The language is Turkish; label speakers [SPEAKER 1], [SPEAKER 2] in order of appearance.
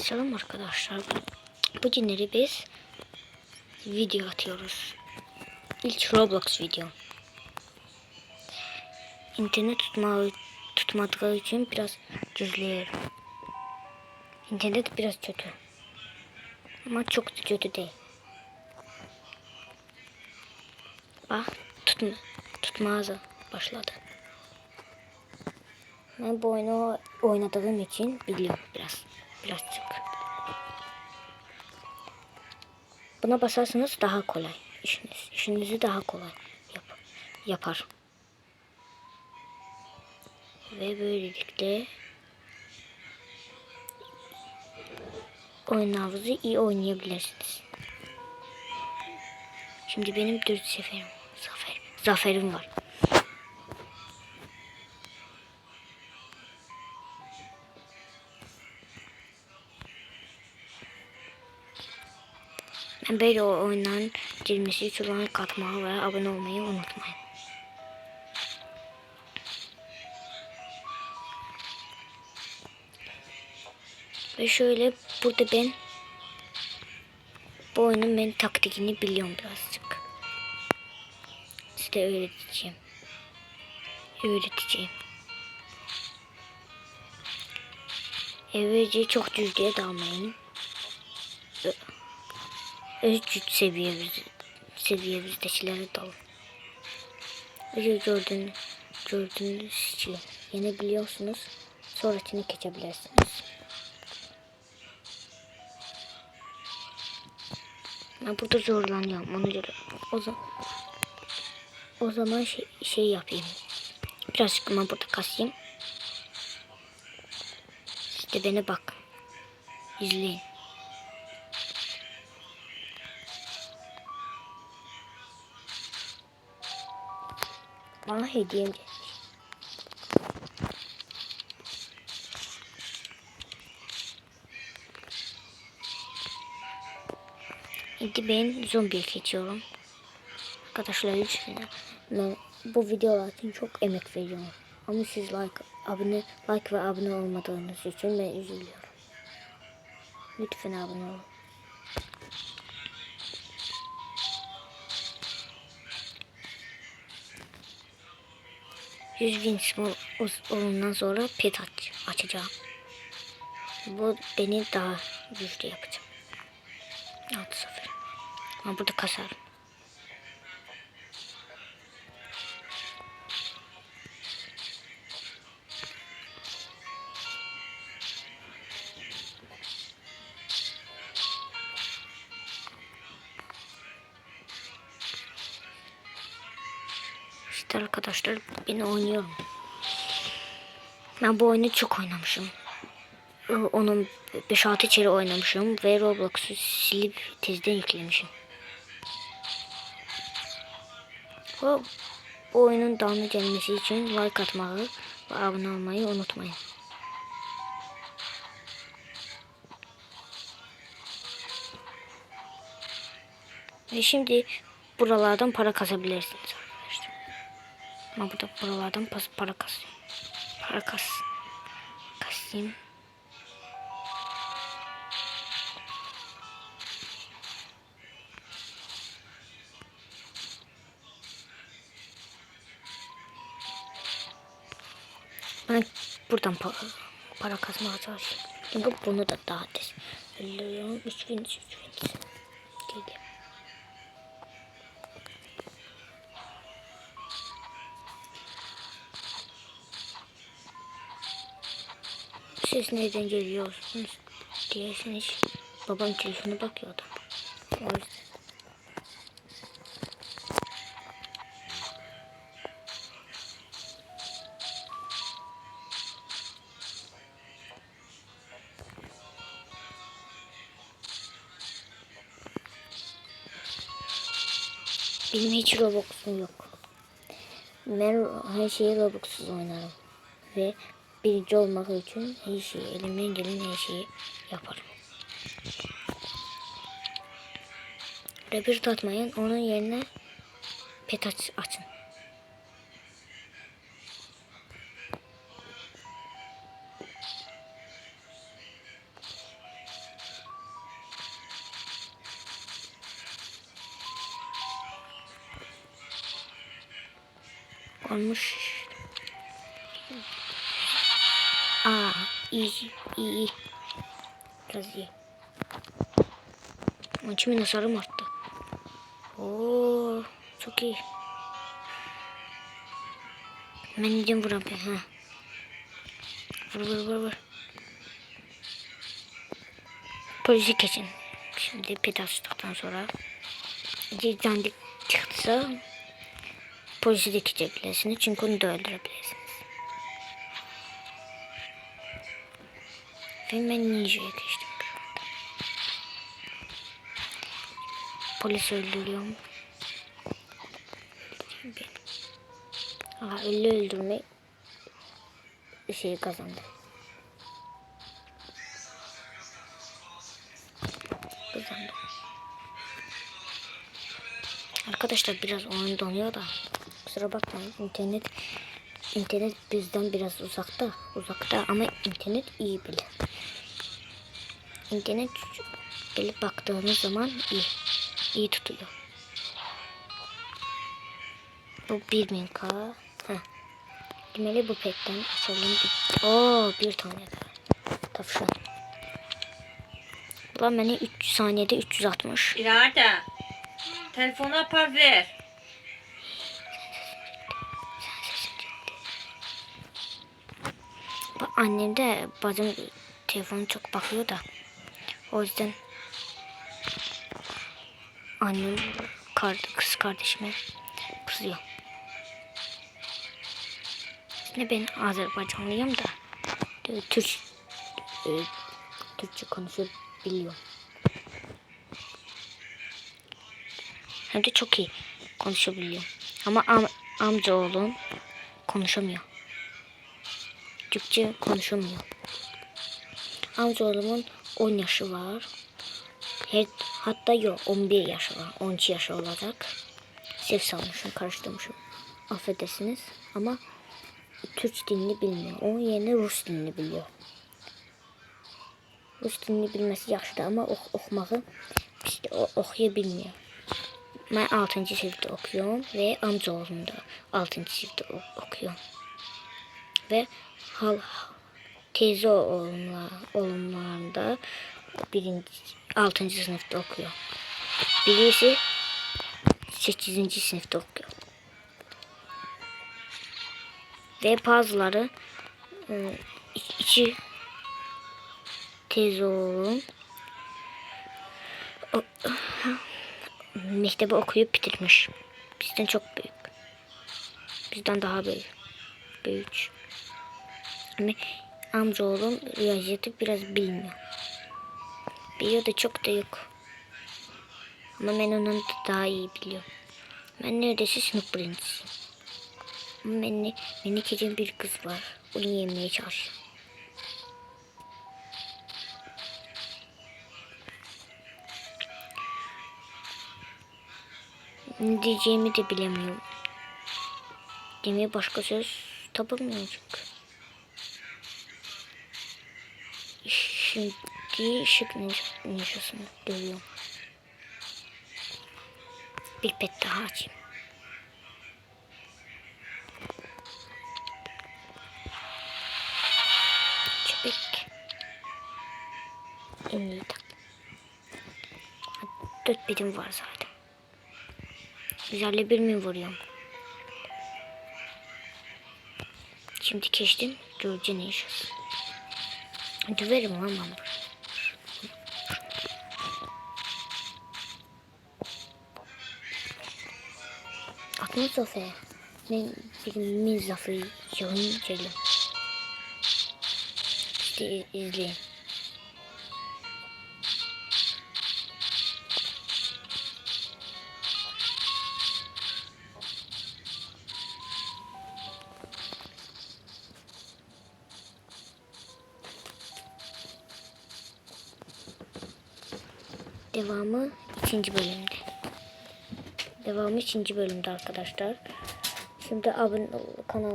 [SPEAKER 1] Selam arkadaşlar. Bu günleri biz video atıyoruz. İlk Roblox video. İnternet tutma, tutmadığı için biraz gizliyorum. İnternet biraz kötü. Ama çok kötü değil. Bak tutma, tutmazı başladı. Ben bu oyunu oynadığım için biliyorum biraz. Birazcık. Buna basarsanız daha kolay. İşiniz, işinizi daha kolay yap, yapar. Ve böylelikle oyunlarınızı iyi oynayabilirsiniz. Şimdi benim dört seferim, zafer, zaferim var. Böyle oyunların girmesi için like atmayı ve abone olmayı unutmayın. Ve şöyle burada ben bu oyunun ben taktikini biliyorum birazcık. Size öğreteceğim. Öğreteceğim. Evvelce çok düzlüğe dalmayın. Ö- Öz güç seviyemiz, seviyemizdekileri dalın. Öyle gördüğünüz, gördüğünüz gibi yenebiliyorsunuz. Sonrakini geçebilirsiniz. Ben burada zorlanıyorum ona göre. O zaman o zaman şey, şey yapayım. Birazcık ben burada kasayım. İşte beni bak. İzleyin. Bana hediyem gelmiş. Şimdi ben zombiye geçiyorum. Arkadaşlar lütfen bu videolar için çok emek veriyorum. Ama siz like, abone, like ve abone olmadığınız için ben üzülüyorum. Lütfen abone olun. Yüz bin small olundan sonra pet aç, açacağım. Bu beni daha güçlü yapacak. 6 0. Ama burada kasarım. İşte arkadaşlar ben oynuyorum. Ben bu oyunu çok oynamışım. Ee, Onun 5-6 kere oynamışım ve Roblox'u silip tezden yüklemişim. Bu, bu oyunun devamlı gelmesi için like atmayı ve abone olmayı unutmayın. Ve şimdi buralardan para kasabilirsiniz arkadaşlar. Ama burada buralardan pas para kas. Para kas. Kasayım. Ben buradan para, para kazmaya çalışıyorum. Çünkü bunu da daha tez. 50 3000 3000 Geliyor. Siz nereden geliyorsunuz diyesiniz. Babam telefonu bakıyordu. O yüzden. Benim hiç Robux'um yok. Ben her şeyi Robux'suz oynarım. Ve birinci olmak için her şeyi, elimden gelen her şeyi yaparım. Rebir tatmayın, onun yerine pet aç, açın. Olmuş. Aa iyi iyi. Biraz iyi. Ama kimin hasarım arttı. Oo çok iyi. Ben gideceğim vuramıyorum. Ha. Vur vur vur vur. Polisi kesin. Şimdi pet açtıktan sonra bir dandik çıktıysa polisi de geçebilirsiniz. Çünkü onu da öldürebilirsiniz. Ve ben ninja'ya geçtim şu anda. Polis öldürüyor mu? Aha 50 öldürme şeyi kazandı. Kazandı. Arkadaşlar biraz oyun donuyor da kusura bakmayın internet internet bizden biraz uzakta uzakta ama internet iyi bile. İnternet gelip baktığınız zaman iyi iyi tutuyor. Bu 1000k. Heh. Demeli bu petten açalım. Oo bir tane daha. Tavşan. Ulan beni 3 saniyede 360.
[SPEAKER 2] İrade. Telefonu apar ver.
[SPEAKER 1] Annem de bacım telefonu çok bakıyor da. O yüzden annem kız kardeşime kızıyor. Ne ben Azerbaycanlıyım da e, Türk e, Türkçe konuşabiliyorum. Hem de çok iyi konuşabiliyorum. Ama am, amca oğlum konuşamıyor. Türkçe konuşamıyor. Amca oğlumun 10 yaşı var. Hatta yok 11 yaşı var. 12 yaşı olacak. Sev salmışım, karıştırmışım. Affedersiniz ama Türk dilini bilmiyor. Onun yerine Rus dilini biliyor. Rus dilini bilmesi yaxşıdır ama ox oxumağı işte oxuya bilmiyor. Ben 6. sınıfta okuyorum ve amca oğlum da 6. sınıfta o- okuyor. Hal teyze oğlumla oğlumlarım da birinci, 6. sınıfta okuyor. Birisi 8. sınıfta okuyor. Ve bazıları e, içi teyze oğlum o- mektebi okuyup bitirmiş. Bizden çok büyük. Bizden daha büyük. Büyük. Ama amca oğlum riyaziyatı biraz bilmiyor. Biliyor da çok da yok. Ama ben ondan da daha iyi biliyorum. Ben neredeyse sınıf birincisiyim. Ama beni, beni geçen bir kız var. Onu yemeye çalışıyorum. Ne diyeceğimi de bilemiyorum. Demeye başka söz tapamıyorum çünkü. Şimdi ışık ninja- ninjasını dövüyorum. Bir pet daha açayım. Köpek. En iyi tak. Dört betim var zaten. Güzelle bir mi vuruyorum? Şimdi geçtim. George Nations. Döverim lan ben bunu. Atma sofaya. Ben bir mizafı yığın geliyorum. İşte iz- izleyin. Devamı ikinci bölümde. Devamı ikinci bölümde arkadaşlar. Şimdi abone kanal